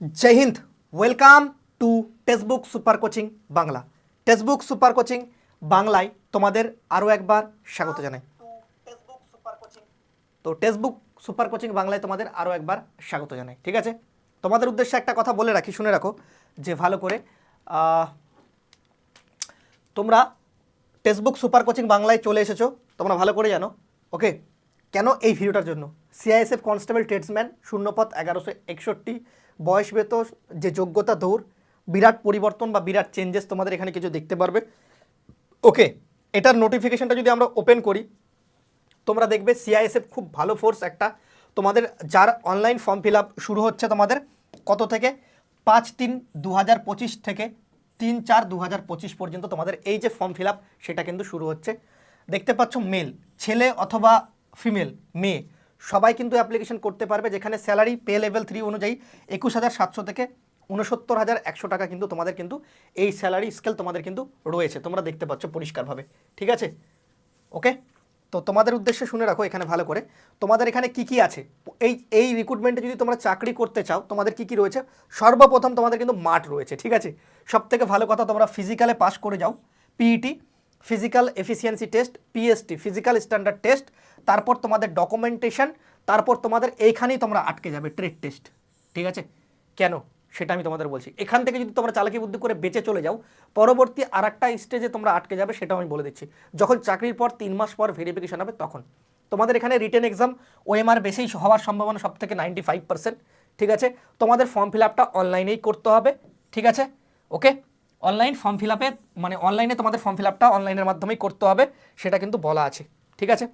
Jai Hind welcome to textbook super coaching Bangla textbook super coaching বাংলায় তোমাদের আরও একবার স্বাগত জানাই। তো টেক্সটবুক সুপার কোচিং বাংলায় তোমাদের আরও একবার স্বাগত জানাই, ঠিক আছে? তোমাদের উদ্দেশ্যে একটা কথা বলে রাখি, শুনে রাখো, যে ভালো করে তোমরা টেক্সটবুক সুপার কোচিং বাংলায় চলে এসেছ, তোমরা ভালো করে জানো, ওকে? কেন এই ভিডিওটার জন্য? সিআইএসএফ কনস্টেবল ট্রেডসম্যান শূন্যপথ এগারোশো একষট্টি বয়স বেত, যে যোগ্যতা দৌড়, বিরাট পরিবর্তন বা বিরাট চেঞ্জেস তোমাদের এখানে কিছু দেখতে পারবে। ওকে এটার নোটিফিকেশনটা যদি আমরা ওপেন করি, তোমরা দেখবে সিআইএসএফ খুব ভালো ফোর্স একটা। তোমাদের যার অনলাইন ফর্ম ফিল শুরু হচ্ছে তোমাদের কত থেকে? পাঁচ তিন দু থেকে তিন চার দু পর্যন্ত তোমাদের এই যে ফর্ম ফিল সেটা কিন্তু শুরু হচ্ছে। দেখতে পাচ্ছ মেল ছেলে অথবা ফিমেল মেয়ে। সবাই কিন্তু অ্যাপ্লিকেশন করতে পারবে, যেখানে স্যালারি পে লেভেল থ্রি অনুযায়ী একুশ হাজার সাতশো থেকে উনসত্তর হাজার একশো টাকা কিন্তু তোমাদের কিন্তু এই স্যালারি স্কেল তোমাদের কিন্তু রয়েছে। তোমরা দেখতে পাচ্ছ পরিষ্কারভাবে। ঠিক আছে? ওকে তো তোমাদের উদ্দেশ্যে শুনে রাখো এখানে ভালো করে। তোমাদের এখানে কি কি আছে? এই এই রিক্রুটমেন্টে যদি তোমরা চাকরি করতে চাও, তোমাদের কি কি রয়েছে? সর্বপ্রথম তোমাদের কিন্তু মাঠ রয়েছে। ঠিক আছে? সব থেকে ভালো কথা তোমরা ফিজিক্যালে পাস করে যাও। PET physical efficiency test PST physical standard test তারপর তোমাদের ডকুমেন্টেশন তারপর তোমাদের এইখানেই তোমরা আটকে যাবে ট্রেড টেস্ট ঠিক আছে? কেন? সেটা আমি তোমাদের বলছি। এখান থেকে যদি তোমরা চালাকি বুদ্ধি করে বেঁচে চলে যাও, পরবর্তী আর একটা স্টেজে তোমরা আটকে যাবে, সেটাও আমি বলে দিচ্ছি। যখন চাকরির পর তিন মাস পর ভেরিফিকেশন হবে তখন। তোমাদের এখানে রিটেন এক্সাম ওএমআর বেশি হওয়ার সম্ভাবনা সব থেকে নাইনটি ফাইভ পার্সেন্ট ঠিক আছে? তোমাদের ফর্ম ফিল আপটা অনলাইনেই করতে হবে, ঠিক আছে? ওকে অনলাইন ফর্ম ফিল আপে মানে অনলাইনে তোমাদের ফর্ম ফিল আপটা অনলাইনের মাধ্যমেই করতে হবে, সেটা কিন্তু বলা আছে। ঠিক আছে?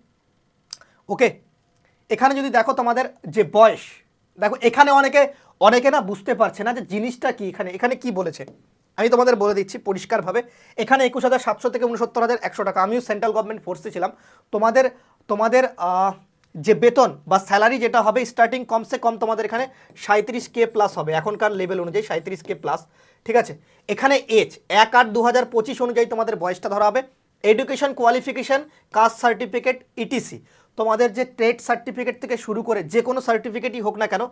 ওকে এখানে যদি দেখো তোমাদের যে বয়স, দেখো এখানে অনেকে অনেকে না বুঝতে পারছে না যে জিনিসটা কি এখানে। এখানে কি বলেছে? আমি তোমাদের বলে দিচ্ছি পরিষ্কারভাবে। এখানে একুশ হাজার সাতশো থেকে উনসত্তর হাজার একশো টাকা। আমিও সেন্ট্রাল গভর্নমেন্ট ফোর্সে ছিলাম। তোমাদের তোমাদের যে বেতন বা স্যালারি যেটা হবে স্টার্টিং কমসে কম তোমাদের এখানে সাঁত্রিশ কে প্লাস হবে, এখনকার লেভেল অনুযায়ী সাঁত্রিশ কে প্লাস ঠিক আছে? এখানে এজ এক আট দু হাজার পঁচিশ অনুযায়ী তোমাদের বয়সটা ধরা হবে। Education qualification caste certificate ETC তোমাদের যে ট্রেড সার্টিফিকেট থেকে শুরু করে যে কোনো সার্টিফিকেটই হোক না কেন,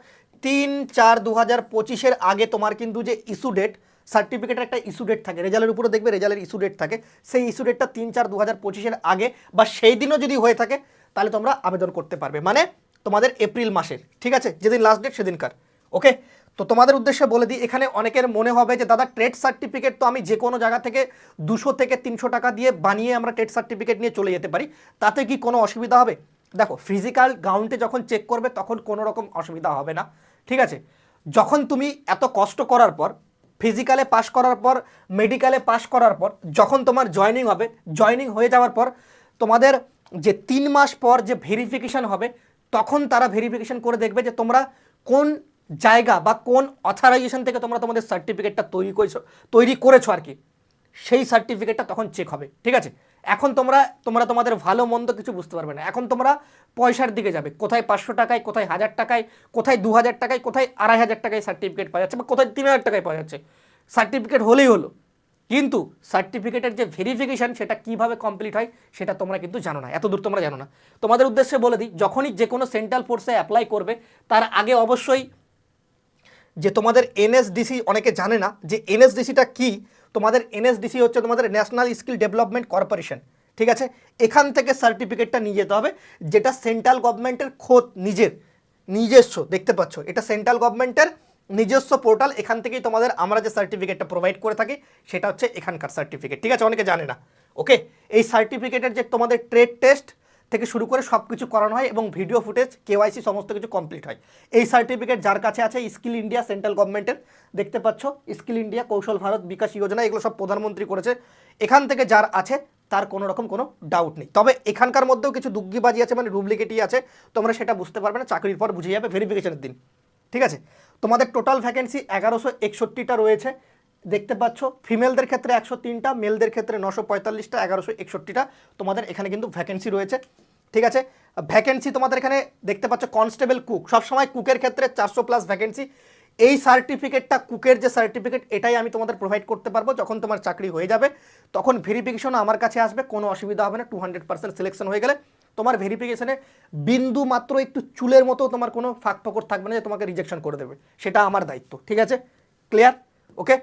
তিন চার দু হাজার পঁচিশের আগে তোমার কিন্তু যে ইস্যু ডেট সার্টিফিকেটের একটা ইস্যু ডেট থাকে। রেজাল্টের উপরে দেখবে রেজাল্টের ইস্যু ডেট থাকে। সেই ইস্যু ডেটটা তিন চার দু হাজার পঁচিশের আগে বা সেই দিনও যদি হয়ে থাকে তাহলে তোমরা আবেদন করতে পারবে। মানে তোমাদের এপ্রিল মাসের, ঠিক আছে? যেদিন লাস্ট ডেট সেদিনকার ওকে তো তোমাদের উদ্দেশ্যে বলে দিই, এখানে অনেকের মনে হবে যে, দাদা ট্রেড সার্টিফিকেট তো আমি যে কোনো জায়গা থেকে দুশো থেকে তিনশো টাকা দিয়ে বানিয়ে আমরা ট্রেড সার্টিফিকেট নিয়ে চলে যেতে পারি, তাতে কি কোনো অসুবিধা হবে? দেখো ফিজিক্যাল গ্রাউন্ডে যখন চেক করবে, তখন কোনো রকম অসুবিধা হবে না, ঠিক আছে? যখন তুমি এত কষ্ট করার পর ফিজিক্যালে পাশ করার পর মেডিকেলে পাশ করার পর, যখন তোমার জয়নিং হবে জয়নিং হয়ে যাওয়ার পর, তোমাদের যে তিন মাস পর যে ভেরিফিকেশান হবে, তখন তারা ভেরিফিকেশান করে দেখবে যে তোমরা কোন জায়গা বা কোন অথরাইজেশন থেকে তোমরা তোমাদের সার্টিফিকেটটা তৈরি করেছ তৈরি করেছ আর কি। সেই সার্টিফিকেটটা তখন চেক হবে, ঠিক আছে? এখন তোমরা তোমরা তোমাদের ভালো মন্দ কিছু বুঝতে পারবে না। এখন তোমরা পয়সার দিকে যাবে। কোথায় পাঁচশো টাকায়, কোথায় হাজার টাকায়, কোথায় দু হাজার টাকায়, কোথায় আড়াই হাজার টাকায় সার্টিফিকেট পাওয়া যাচ্ছে বা কোথায় তিন হাজার টাকায় পাওয়া যাচ্ছে। সার্টিফিকেট হলেই হলো। কিন্তু সার্টিফিকেটের যে ভেরিফিকেশন সেটা কীভাবে কমপ্লিট হয়, সেটা তোমরা কিন্তু জানো না। এত দূর তোমরা জানো না। তোমাদের উদ্দেশ্যে বলে দিই, যখনই যে কোনো সেন্ট্রাল ফোর্সে অ্যাপ্লাই করবে, তার আগে অবশ্যই যে তোমাদের এনএসডিসি অনেকে জানে না, যে এনএসডিসিটা কি? তোমাদের এনএসডিসি হচ্ছে তোমাদের ন্যাশনাল স্কিল ডেভেলপমেন্ট কর্পোরেশন ঠিক আছে? এখান থেকে সার্টিফিকেটটা নিয়ে যেতে হবে, যেটা সেন্ট্রাল গভর্নমেন্টের খোদ নিজের, নিজস্ব, দেখতে পাচ্ছ? এটা সেন্ট্রাল গভর্নমেন্টের নিজস্ব পোর্টাল, এখান থেকেই তোমাদের আমরা যে সার্টিফিকেটটা প্রোভাইড করে থাকি, সেটা হচ্ছে এখানকার সার্টিফিকেট ঠিক আছে? অনেকে জানে না। ওকে এই সার্টিফিকেটের যে তোমাদের ট্রেড টেস্ট থেকে শুরু করে সব কিছু করানো হয় এবং ভিডিও ফুটেজ কেওয়াইসি সমস্ত কিছু কমপ্লিট হয়। এই সার্টিফিকেট যার কাছে আছে স্কিল ইন্ডিয়া সেন্ট্রাল গভর্নমেন্টের দেখতে পাচ্ছ? স্কিল ইন্ডিয়া কৌশল ভারত বিকাশ যোজনা এগুলো সব প্রধানমন্ত্রী করেছে। এখান থেকে যার আছে, তার কোনো রকম কোনো ডাউট নেই। তবে এখানকার মধ্যেও কিছু দুগ্গিবাজি আছে মানে ডুপ্লিকেটই আছে, তোমরা সেটা বুঝতে পারবে না, চাকরির পর বুঝে যাবে ভেরিফিকেশনের দিন। ঠিক আছে? তোমাদের টোটাল ভ্যাকেন্সি এগারোশো একষট্টিটা রয়েছে। দেখতে পাচ্ছ ফিমেলদের ক্ষেত্রে একশো তিনটা মেলদের ক্ষেত্রে নশো পঁয়তাল্লিশটা, এগারোশো একষট্টিটা তোমাদের এখানে কিন্তু ভ্যাকেন্সি রয়েছে। ঠিক আছে? ভ্যাকেন্সি তোমাদের এখানে দেখতে পাচ্ছ কনস্টেবল কুক সবসময় কুকের ক্ষেত্রে চারশো প্লাস ভ্যাকেন্সি এই সার্টিফিকেটটা কুকের যে সার্টিফিকেট এটাই আমি তোমাদের প্রোভাইড করতে পারব যখন তোমার চাকরি হয়ে যাবে। তখন ভেরিফিকেশন আমার কাছে আসবে, কোনো অসুবিধা হবে না টু হান্ড্রেড পার্সেন্ট সিলেকশন হয়ে গেলে। তোমার ভেরিফিকেশনে বিন্দু মাত্র একটু চুলের মতো তোমার কোনো ফাঁক ফকর থাকবে না যে তোমাকে রিজেকশন করে দেবে। সেটা আমার দায়িত্ব, ঠিক আছে? ক্লিয়ার ওকে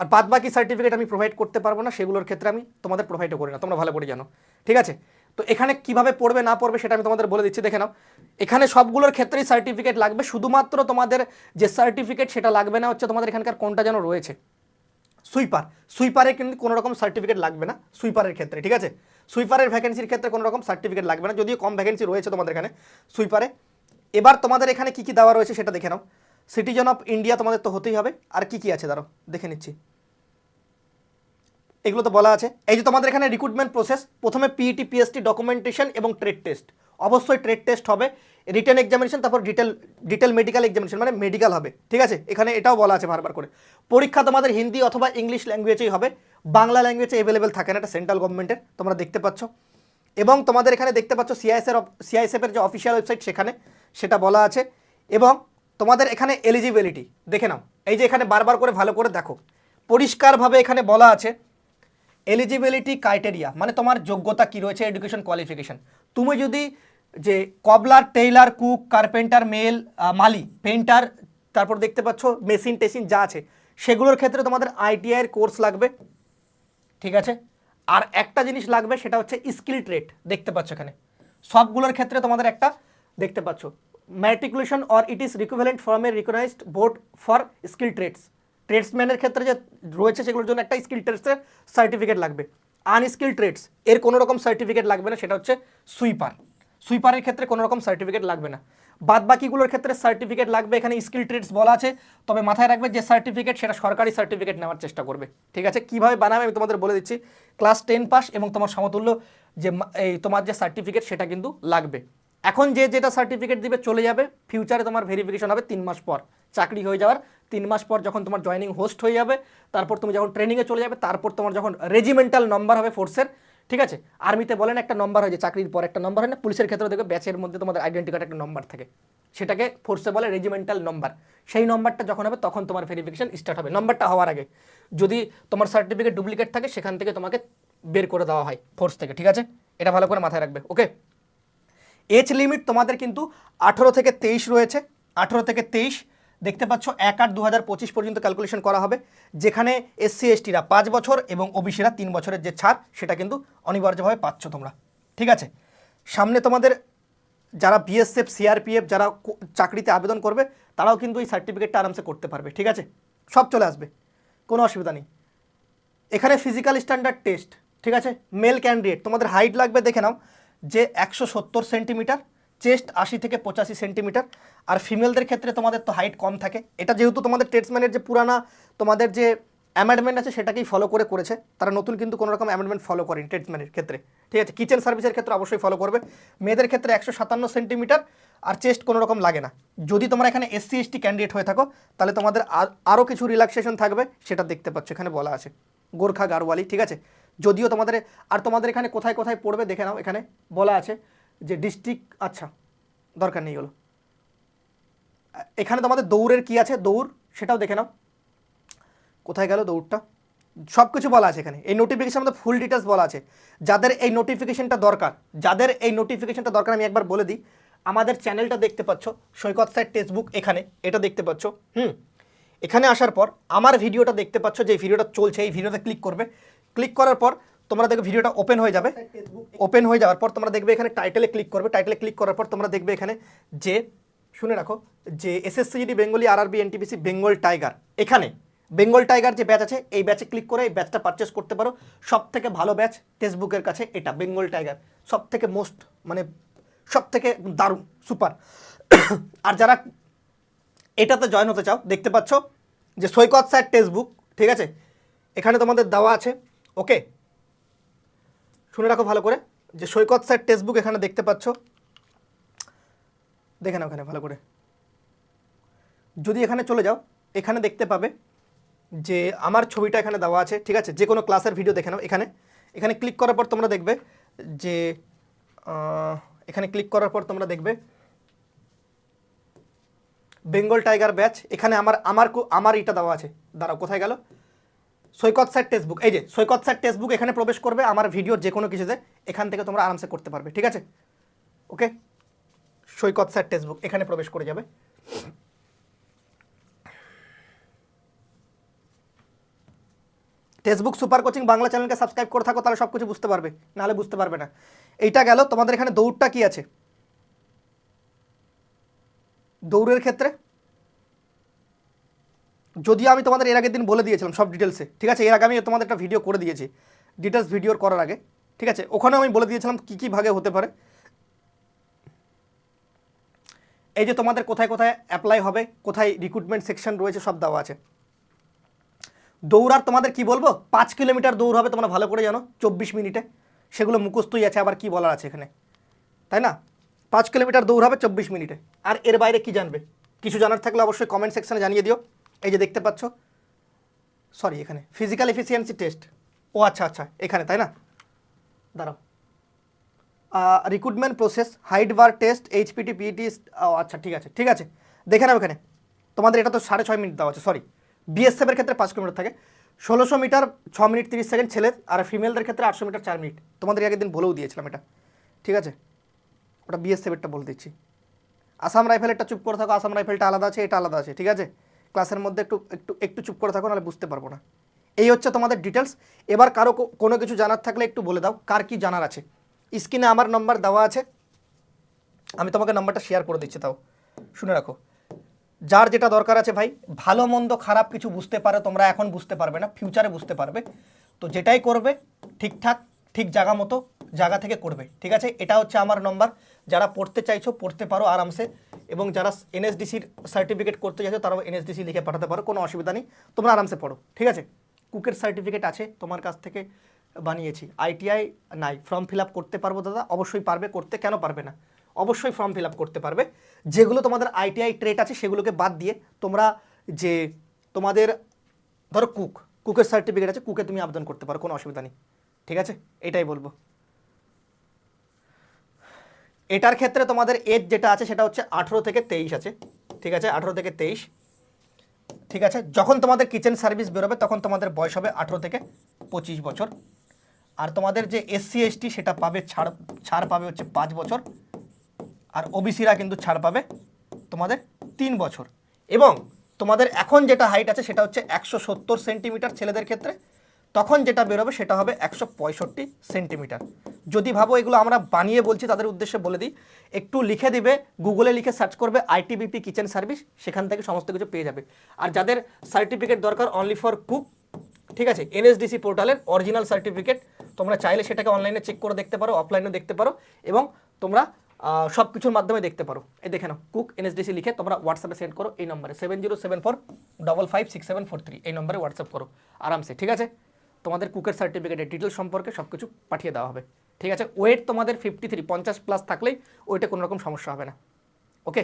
আর বাদ বাকি সার্টিফিকেট আমি প্রোভাইড করতে পারব না, সেগুলোর ক্ষেত্রে আমি তোমাদের প্রোভাইডও করি না। তোমরা ভালো করে জানো, ঠিক আছে? তো এখানে কীভাবে পড়বে, না পড়বে সেটা আমি তোমাদের বলে দিচ্ছি। দেখে নাও, এখানে সবগুলোর ক্ষেত্রেই সার্টিফিকেট লাগবে। শুধুমাত্র তোমাদের যে সার্টিফিকেট সেটা লাগবে না, হচ্ছে তোমাদের এখানকার কোনটা যেন রয়েছে। সুইপার। সুইপারে কিন্তু কোনো রকম সার্টিফিকেট লাগবে না, সুইপারের ক্ষেত্রে, ঠিক আছে? সুইপারের ভ্যাকেন্সির ক্ষেত্রে কোনো রকম সার্টিফিকেট লাগবে না। যদিও কম ভ্যাকেন্সি রয়েছে তোমাদের এখানে সুইপারে। এবার তোমাদের এখানে কি কি দেওয়া রয়েছে সেটা দেখে নাও। সিটিজেন অফ ইন্ডিয়া তোমাদের তো হতেই হবে। আর কি কি আছে? দাঁড়ো দেখে নিচ্ছি। এগুলো তো বলা আছে। এই যে তোমাদের এখানে রিক্রুটমেন্ট প্রসেস প্রথমে পিইটি পিএসটি ডকুমেন্টেশন এবং ট্রেড টেস্ট অবশ্যই ট্রেড টেস্ট হবে। রিটেন এক্সামিনেশন তারপর ডিটেল ডিটেল মেডিকেল এক্সামিনেশন মানে মেডিকেল হবে। ঠিক আছে? এখানে এটাও বলা আছে বারবার করে। পরীক্ষা তোমাদের হিন্দি অথবা ইংলিশ ল্যাঙ্গুয়েজেই হবে। বাংলা ল্যাঙ্গুয়েজে অ্যাভেলেবেল থাকে না, এটা সেন্ট্রাল গভর্নমেন্টের তোমরা দেখতে পাচ্ছ। এবং তোমাদের এখানে দেখতে পাচ্ছ সিআইএসের সিআইএসএফের যে অফিসিয়াল ওয়েবসাইট সেখানে সেটা বলা আছে। এবং তোমাদের এখানে এলিজিবিলিটি দেখে নাও। এই যে এখানে বারবার করে ভালো করে দেখো। পরিষ্কারভাবে এখানে বলা আছে এলিজিবিলিটি ক্রাইটেরিয়া মানে তোমার যোগ্যতা কি রয়েছে এডুকেশন কোয়ালিফিকেশন তুমি যদি যে কবলার, টেইলার, কুক, কার্পেন্টার, মেল মালি পেন্টার তারপর দেখতে পাচ্ছ মেশিন টেসিন যা আছে, সেগুলোর ক্ষেত্রে তোমাদের আইটিআইয়ের কোর্স লাগবে। ঠিক আছে? আর একটা জিনিস লাগবে, সেটা হচ্ছে স্কিল ট্রেড, দেখতে পাচ্ছ এখানে। সবগুলোর ক্ষেত্রে তোমাদের একটা দেখতে পাচ্ছ। Matriculation or it is equivalent from a recognised board for skill trades. ট্রেডসম্যানের ক্ষেত্রে যে রয়েছে, সেগুলোর জন্য একটা স্কিল ট্রেডসের সার্টিফিকেট লাগবে। আনস্কিল ট্রেডস, এর কোনো রকম সার্টিফিকেট লাগবে না, সেটা হচ্ছে সুইপার। সুইপারের ক্ষেত্রে কোনো রকম সার্টিফিকেট লাগবে না। বাদ বাকিগুলোর ক্ষেত্রে সার্টিফিকেট লাগবে, এখানে স্কিল ট্রেডস বলা আছে। তবে মাথায় রাখবে যে সার্টিফিকেট সেটা সরকারি সার্টিফিকেট নেওয়ার চেষ্টা করবে। ঠিক আছে? কীভাবে বানাবে আমি তোমাদের বলে দিচ্ছি। ক্লাস টেন পাস এবং তোমার সমতুল্য যে এই তোমার যে সার্টিফিকেট সেটা কিন্তু লাগবে। এখন যে যেটা সার্টিফিকেট দিবে চলে যাবে। ফিউচারে তোমার ভেরিফিকেশন হবে তিন মাস পর। চাকরি হয়ে যাওয়ার তিন মাস পর যখন তোমার জয়নিং হোস্ট হয়ে যাবে, তারপর তুমি যখন ট্রেনিংয়ে চলে যাবে, তারপর তোমার যখন রেজিমেন্টাল নম্বর হবে ফোর্সের ঠিক আছে? আর্মিতে বলেন একটা নম্বর হয় যে চাকরির পর একটা নম্বর হয় না, পুলিশের ক্ষেত্রে দেখবে ব্যাচের মধ্যে তোমাদের আইডেন্টি কার্ড একটা নম্বর থাকে। সেটাকে ফোর্সে বলে রেজিমেন্টাল নম্বর সেই নম্বরটা যখন হবে, তখন তোমার ভেরিফিকেশন স্টার্ট হবে। নম্বরটা হওয়ার আগে যদি তোমার সার্টিফিকেট ডুপ্লিকেট থাকে, সেখান থেকে তোমাকে বের করে দেওয়া হয় ফোর্স থেকে, ঠিক আছে? এটা ভালো করে মাথায় রাখবে ওকে এজ লিমিট তোমাদের কিন্তু আঠেরো থেকে তেইশ রয়েছে। আঠেরো থেকে তেইশ দেখতে পাচ্ছ এক আট দু পঁচিশ পর্যন্ত ক্যালকুলেশন করা হবে, যেখানে এসসি এসটিরা পাঁচ বছর এবং ওবিসিরা তিন বছরের যে ছাড়, সেটা কিন্তু অনিবার্যভাবে পাচ্ছ তোমরা। ঠিক আছে? সামনে তোমাদের যারা বিএসএফ সিআরপিএফ যারা চাকরিতে আবেদন করবে, তারাও কিন্তু এই সার্টিফিকেটটা আরামসে করতে পারবে, ঠিক আছে? সব চলে আসবে, কোনো অসুবিধা নেই। এখানে ফিজিক্যাল স্ট্যান্ডার্ড টেস্ট ঠিক আছে? মেল ক্যান্ডিডেট তোমাদের হাইট লাগবে দেখে নাও, যে একশো সত্তর সেন্টিমিটার চেস্ট আশি থেকে পঁচাশি সেন্টিমিটার। আর ফিমেলদের ক্ষেত্রে তোমাদের তো হাইট কম থাকে। এটা যেহেতু তোমাদের ট্রেডসম্যানের যে পুরানা তোমাদের যে অ্যামেন্ডমেন্ট আছে, সেটাকেই ফলো করে করেছে। তারা নতুন কিন্তু কোনো রকম অ্যামেন্ডমেন্ট ফলো করেনি ট্রেডসম্যানের ক্ষেত্রে। ঠিক আছে? কিচেন সার্ভিসের ক্ষেত্রে অবশ্যই ফলো করবে। মেয়েদের ক্ষেত্রে একশো সাতান্ন সেন্টিমিটার আর চেস্ট কোনো রকম লাগে না। যদি তোমরা এখানে এসসি এসটি ক্যান্ডিডেট হয়ে থাকো, তাহলে তোমাদের আর- আরও কিছু রিল্যাক্সেশন থাকবে। সেটা দেখতে পাচ্ছ, এখানে বলা আছে। গোর্খা গারওয়ালি, ঠিক আছে? যদিও তোমাদের, আর তোমাদের এখানে কোথায় কোথায় পড়বে, দেখে নাও এখানে। বলা আছে যে ডিস্ট্রিক্ট আচ্ছা দরকার নেই হলো। এখানে তোমাদের দৌড়ের কি আছে? দৌড়, সেটাও দেখে নাও। কোথায় গেল দৌড়টা? সব কিছু বলা আছে এখানে। এই নোটিফিকেশন মধ্যে ফুল ডিটেলস বলা আছে। যাদের এই নোটিফিকেশনটা দরকার, যাদের এই নোটিফিকেশনটা দরকার, আমি একবার বলে দিই। আমাদের চ্যানেলটা দেখতে পাচ্ছ, সৈকত স্যার টেক্সটবুক এখানে, এটা দেখতে পাচ্ছ, হুম? এখানে আসার পর, আমার ভিডিওটা দেখতে পাচ্ছ যে ভিডিওটা চলছে, এই ভিডিওতে ক্লিক করবে। ক্লিক করার পর তোমরা দেখবে ভিডিওটা ওপেন হয়ে যাবে। ওপেন হয়ে যাওয়ার পর তোমরা দেখবে এখানে টাইটেলে ক্লিক করবে। টাইটেলে ক্লিক করার পর তোমরা দেখবে এখানে যে, শুনে রাখো, যে SSC GD Bengali RRB NTPC Bengal tiger এখানে বেঙ্গল টাইগার যে ব্যাচ আছে, এই ব্যাচে ক্লিক করে এই ব্যাচটা পারচেস করতে পারো। সব থেকে ভালো ব্যাচ টেক্সটবুকের কাছে এটা বেঙ্গল টাইগার সব থেকে মোস্ট মানে সব থেকে দারুণ সুপার আর যারা এটাতে জয়েন হতে চাও, দেখতে পাচ্ছ যে সৈকত স্যার টেক্সটবুক ঠিক আছে? এখানে তোমাদের দেওয়া আছে ওকে শুনে রাখো ভালো করে যে সৈকত স্যার টেক্সটবুক এখানে দেখতে পাচ্ছ। দেখে নাও এখানে ভালো করে। যদি এখানে চলে যাও, এখানে দেখতে পাবে যে আমার ছবিটা এখানে দেওয়া আছে, ঠিক আছে? যে কোনো ক্লাসের ভিডিও দেখে নাও এখানে। এখানে ক্লিক করার পর তোমরা দেখবে যে এখানে ক্লিক করার পর তোমরা দেখবে বেঙ্গল টাইগার ব্যাচ এখানে আমার আমার আমার এটা দেওয়া আছে। দাঁড়াও, কোথায় গেল? সৈকত স্যার টেক্সটবুক এই যে সৈকত স্যার টেক্সটবুক এখানে প্রবেশ করবে আমার ভিডিওর যে কোনো কিছুতে, এখান থেকে তোমরা আরামসে করতে পারবে, ঠিক আছে? ওকে সৈকত স্যার টেক্সটবুক এখানে প্রবেশ করে যাবে। টেক্সটবুক সুপার কোচিং বাংলা চ্যানেলকে সাবস্ক্রাইব করে থাকো, তাহলে সব কিছু বুঝতে পারবে। নাহলে বুঝতে পারবে না। এইটা গেল, তোমাদের এখানে দৌড়টা কি আছে? দৌড়ের ক্ষেত্রে যদি আমি তোমাদের এর আগের দিন বলে দিয়েছিলাম সব ডিটেলসে ঠিক আছে? এর আগে আমি তোমাদের একটা ভিডিও করে দিয়েছি ডিটেলস ভিডিওর করার আগে, ঠিক আছে? ওখানে আমি বলে দিয়েছিলাম কী কী ভাগে হতে পারে। এই যে তোমাদের কোথায় কোথায় অ্যাপ্লাই হবে, কোথায় রিক্রুটমেন্ট সেকশন রয়েছে, সব দেওয়া আছে। দৌড়ার তোমাদের কি বলব? পাঁচ কিলোমিটার দৌড় হবে তোমরা ভালো করে জানো, চব্বিশ মিনিটে। সেগুলো মুখস্থই আছে, আবার কি বলার আছে এখানে। তাই না? পাঁচ কিলোমিটার দৌড় হবে চব্বিশ মিনিটে। আর এর বাইরে কি জানবে? কিছু জানার থাকলে অবশ্যই কমেন্ট সেকশনে জানিয়ে দিও। এই যে দেখতে পাচ্ছ? সরি এখানে। ফিজিক্যাল এফিসিয়েন্সি টেস্ট ও আচ্ছা আচ্ছা এখানে, তাই না? দাঁড়াও। Recruitment process height bar test HPT PT ও আচ্ছা ঠিক আছে ঠিক আছে। দেখে নাও এখানে। তোমাদের এটা তো সাড়ে ছয় মিনিট দেওয়া আছে সরি বিএসএফের ক্ষেত্রে পাঁচ কিলোমিটার থাকে। ষোলোশো মিটার, ছ মিনিট তিরিশ সেকেন্ড ছেলের, আর ফিমেলদের ক্ষেত্রে আটশো মিটার, চার মিনিট। তোমাদের আগের দিন বলেও দিয়েছিলাম এটা। ঠিক আছে? ওটা বিএসএফেরটা বলে দিচ্ছি। আসাম রাইফেলেরটা চুপ করে থাকো, আসাম রাইফেলটা আলাদা আছে, এটা আলাদা আছে, ঠিক আছে? ক্লাসের মধ্যে একটু একটু একটু চুপ করে থাকো, নাহলে বুঝতে পারব না। এই হচ্ছে তোমাদের ডিটেলস এবার কারও কোনো কিছু জানার থাকলে একটু বলে দাও, কার কি জানার আছে। স্ক্রিনে আমার নম্বর দেওয়া আছে। আমি তোমাকে নাম্বারটা শেয়ার করে দিচ্ছি, তাও। শুনে রাখো। যার যেটা দরকার আছে ভাই, ভালো, মন্দ, খারাপ কিছু বুঝতে পারো, তোমরা এখন বুঝতে পারবে না ফিউচারে বুঝতে পারবে। তো যেটাই করবে, ঠিকঠাক, ঠিক জায়গা মতো জায়গা থেকে করবে। ঠিক আছে? এটা হচ্ছে আমার নম্বর যারা পড়তে চাইছো, পড়তে পারো আরামসে। এবং যারা এনএসডিসির সার্টিফিকেট করতে চাইছো, তারাও এনএসডিসি লিখে পাঠাতে পারো, কোনো অসুবিধা নেই। তোমরা আরামসে পড়ো। ঠিক আছে? কুকের সার্টিফিকেট আছে তোমার কাছ থেকে বানিয়েছি। আইটিআই নাই। ফর্ম ফিল করতে পারব দাদা? অবশ্যই পারবে। করতে কেন পারবে না? অবশ্যই ফর্ম ফিল করতে পারবে। যেগুলো তোমাদের আইটিআই ট্রেড আছে, সেগুলোকে বাদ দিয়ে তোমরা যে তোমাদের, ধরো কুক, কুকের সার্টিফিকেট আছে, কুকে তুমি আবেদন করতে পারো, কোনো অসুবিধা নেই। ঠিক আছে? এটাই বলব। এটার ক্ষেত্রে তোমাদের এজ যেটা আছে সেটা হচ্ছে আঠেরো থেকে তেইশ আছে। ঠিক আছে? আঠেরো থেকে তেইশ। ঠিক আছে? যখন তোমাদের কিচেন সার্ভিস বেরোবে, তখন তোমাদের বয়স হবে আঠেরো থেকে পঁচিশ বছর। আর তোমাদের যে এসসি এসটি সেটা পাবে ছাড় ছাড় পাবে হচ্ছে পাঁচ বছর। আর ওবিসিরা কিন্তু ছাড় পাবে তোমাদের তিন বছর। এবং তোমাদের এখন যেটা হাইট আছে সেটা হচ্ছে একশো সত্তর সেন্টিমিটার ছেলেদের ক্ষেত্রে। তখন যেটা বেরোবে সেটা হবে একশো পঁয়ষট্টি সেন্টিমিটার। যদি ভাবো এগুলো আমরা বানিয়ে বলছি, তাদের উদ্দেশ্যে বলে দিই, একটু লিখে দিবে, গুগলে লিখে সার্চ করবে আইটিবিপি কিচেন সার্ভিস সেখান থেকে সমস্ত কিছু পেয়ে যাবে। আর যাদের সার্টিফিকেট দরকার অনলি ফর কুক ঠিক আছে এনএসডিসি পোর্টালের অরিজিনাল সার্টিফিকেট তোমরা চাইলে সেটাকে অনলাইনে চেক করে দেখতে পারো অফলাইনেও দেখতে পারো, এবং তোমরা সব কিছুর মাধ্যমে দেখতে পারো। এই দেখে নাও কুক এনএসডিসি লিখে তোমরা হোয়াটসঅ্যাপে সেন্ড করো, এই নম্বরে। Seven zero seven four double five six seven four three এই নম্বরে হোয়াটসঅ্যাপ করো, আরামসে, ঠিক আছে? তোমাদের কুকের সার্টিফিকেটের ডিটেল সম্পর্কে সব কিছু পাঠিয়ে দেওয়া হবে। ঠিক আছে? ওয়েট তোমাদের ফিফটি থ্রি পঞ্চাশ প্লাস থাকলেই ওইটা কোনো রকম সমস্যা হবে না। ওকে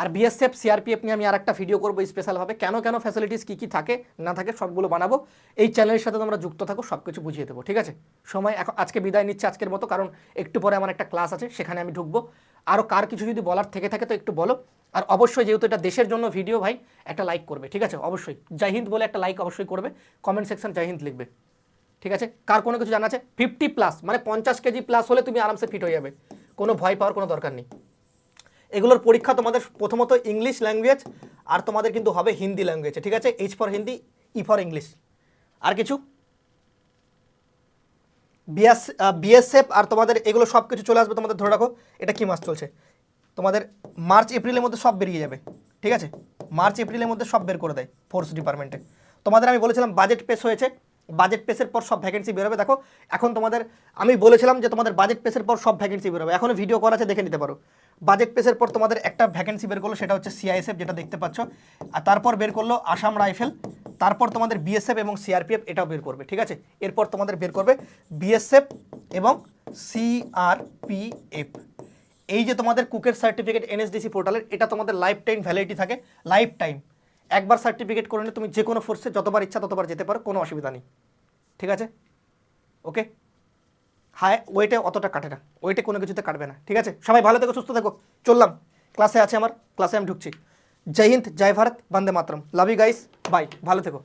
আর বিএসএফ সিআরপিএফ নিয়ে আমি আর একটা ভিডিও করব স্পেশালভাবে কেন কেন ফ্যাসিলিটিস কী কী থাকে, না থাকে সবগুলো বানাবো। এই চ্যানেলের সাথে তোমরা যুক্ত থাকো সব কিছু বুঝিয়ে দেবো। ঠিক আছে? সময় এখন, আজকে বিদায় নিচ্ছে আজকের মতো, কারণ একটু পরে আমার একটা ক্লাস আছে, সেখানে আমি ঢুকবো। আরও কার কিছু যদি বলার থেকে থাকে তো একটু বলো। আর অবশ্যই যেহেতু এটা দেশের জন্য ভিডিও ভাই, একটা লাইক করবে, ঠিক আছে? অবশ্যই। জয় হিন্দ বলে একটা লাইক অবশ্যই করবে। কমেন্ট সেকশন জয় হিন্দ লিখবে। ঠিক আছে? কার কোনো কিছু জানা আছে? ফিফটি প্লাস মানে পঞ্চাশ কেজি প্লাস হলে তুমি আরামসে ফিট হয়ে যাবে। কোনো ভয় পাওয়ার কোনো দরকার নেই। এগুলোর পরীক্ষা তোমাদের প্রথমত ইংলিশ ল্যাঙ্গুয়েজ আর তোমাদের কিন্তু হবে হিন্দি ল্যাঙ্গুয়েজে ঠিক আছে? H for Hindi E for English আর কিছু? বিএস বিএসএফ আর তোমাদের এগুলো সব কিছু চলে আসবে, তোমাদের ধরে রাখো। এটা কি মাস চলছে? তোমাদের মার্চ, এপ্রিলের মধ্যে সব বেরিয়ে যাবে, ঠিক আছে? মার্চ, এপ্রিলের মধ্যে সব বের করে দেয় ফোর্স ডিপার্টমেন্টে তোমাদের আমি বলেছিলাম বাজেট পেশ হয়েছে বাজেট পেসের পর সব ভ্যাকেন্সি বেরোবে। দেখো, এখন তোমাদের, আমি বলেছিলাম যে তোমাদের বাজেট পেসের পর সব ভ্যাকেন্সি বেরোবে। এখনও ভিডিও করা আছে, দেখে নিতে পারো। বাজেট পেসের পর তোমাদের একটা ভ্যাকেন্সি বের করল, সেটা হচ্ছে সিআইএসএফ যেটা দেখতে পাচ্ছ। আর তারপর বের করল আসাম রাইফেল তারপর তোমাদের বিএসএফ এবং সিআরপিএফ এটাও বের করবে, ঠিক আছে? এরপর তোমাদের বের করবে বিএসএফ এবং সিআরপিএফ এই যে তোমাদের কুকের সার্টিফিকেট এনএসডিসি পোর্টালের এটা তোমাদের লাইফ টাইম ভ্যালিডিটি থাকে লাইফ টাইম একবার সার্টিফিকেট করে নিলে তুমি যে কোনো ফোর্সে যতবার ইচ্ছা ততবার যেতে পারো, কোনো অসুবিধা নেই। ঠিক আছে? ওকে হাই ওয়েটে অতটা কাটে না। ওয়েটে কোনো কিছুতে কাটবে না। ঠিক আছে? সবাই ভালো থেকো, সুস্থ থেকো। চললাম। ক্লাসে আছে আমার ক্লাসে আমি ঢুকছি। জয় হিন্দ, জয় ভারত, বন্দে মাতরম। লাভ ইউ গাইস বাই ভালো থেকো।